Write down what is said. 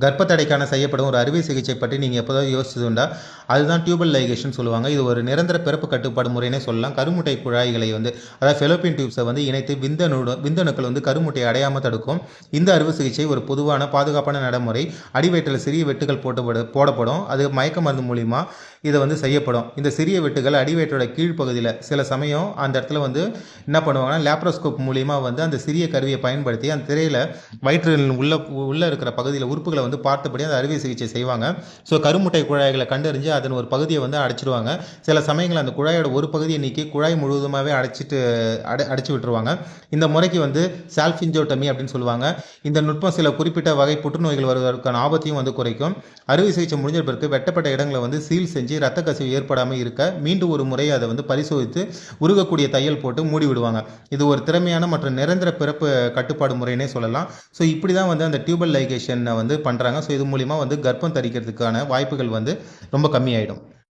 கர்ப்பத்தடைக்கான செய்யப்படும் ஒரு அறுவை சிகிச்சை பற்றி நீங்கள் எப்போதாவது யோசிச்சதுண்டா அதுதான் டியூபல் லைகேஷன் சொல்லுவாங்க. இது ஒரு நிரந்தர பிறப்பு கட்டுப்பாடு முறைனே சொல்லலாம். கருமுட்டை குழாய்களை வந்து அதாவது ஃபெலோப்பின் டியூப்ஸை வந்து இணைத்து விந்தணு விந்தணுக்கள் வந்து கருமுட்டை அடையாமல் தடுக்கும். இந்த அறுவை சிகிச்சை ஒரு பொதுவான பாதுகாப்பான நடைமுறை. அடிவயிற்றில் சிறிய வெட்டுகள் போட்டப்படு போடப்படும். அது மயக்க மருந்து மூலிமா இதை வந்து செய்யப்படும். இந்த சிறிய வெட்டுகள் அடிவயிற்றோட கீழ்ப்பகுதியில் சில சமயம் அந்த இடத்துல வந்து என்ன பண்ணுவாங்கன்னா லேப்ரோஸ்கோப் மூலிமா வந்து அந்த சிறிய கருவியை பயன்படுத்தி அந்த திரையில் வயிற்றில் உள்ள உள்ளே இருக்கிற பகுதியில் உறுப்புகளை வந்து பார்த்தபடி அந்த அறுவை சிகிச்சை செய்வாங்க. ஸோ கருமுட்டை குழாய்களை கண்டறிஞ்சு அதன் ஒரு பகுதியை வந்து அடைச்சிடுவாங்க சில சமயங்கள் அந்த குழாயோட ஒரு பகுதியை நீக்கி குழாய் முழுவதுமாகவே அடைச்சிட்டு அடை அடைச்சி விட்டுருவாங்க. இந்த முறைக்கு வந்து சால்ஃபிஞ்சோட்டமி அப்படின்னு சொல்லுவாங்க. இந்த நுட்பம் சில குறிப்பிட்ட வகை புற்றுநோய்கள் வருவதற்கான ஆபத்தையும் வந்து குறைக்கும். அறுவை சிகிச்சை முடிஞ்ச பிறகு வெட்டப்பட்ட இடங்களை வந்து சீல் செஞ்சு ரத்த கசிவு ஏற்படாமல் இருக்க மீண்டும் ஒரு முறை அதை வந்து பரிசோதித்து உருகக்கூடிய தையல் போட்டு மூடி விடுவாங்க. இது ஒரு திறமையான மற்றும் நிரந்தர பிறப்பு கட்டுப்பாடு முறைனே சொல்லலாம். ஸோ இப்படி தான் வந்து அந்த டியூபல் லைகேஷனை வந்து பண்ணுறாங்க ஸோ இது மூலிமா வந்து கர்ப்பம் தரிக்கிறதுக்கான வாய்ப்புகள் வந்து ரொம்ப கம்மி கம்மியாயிடும்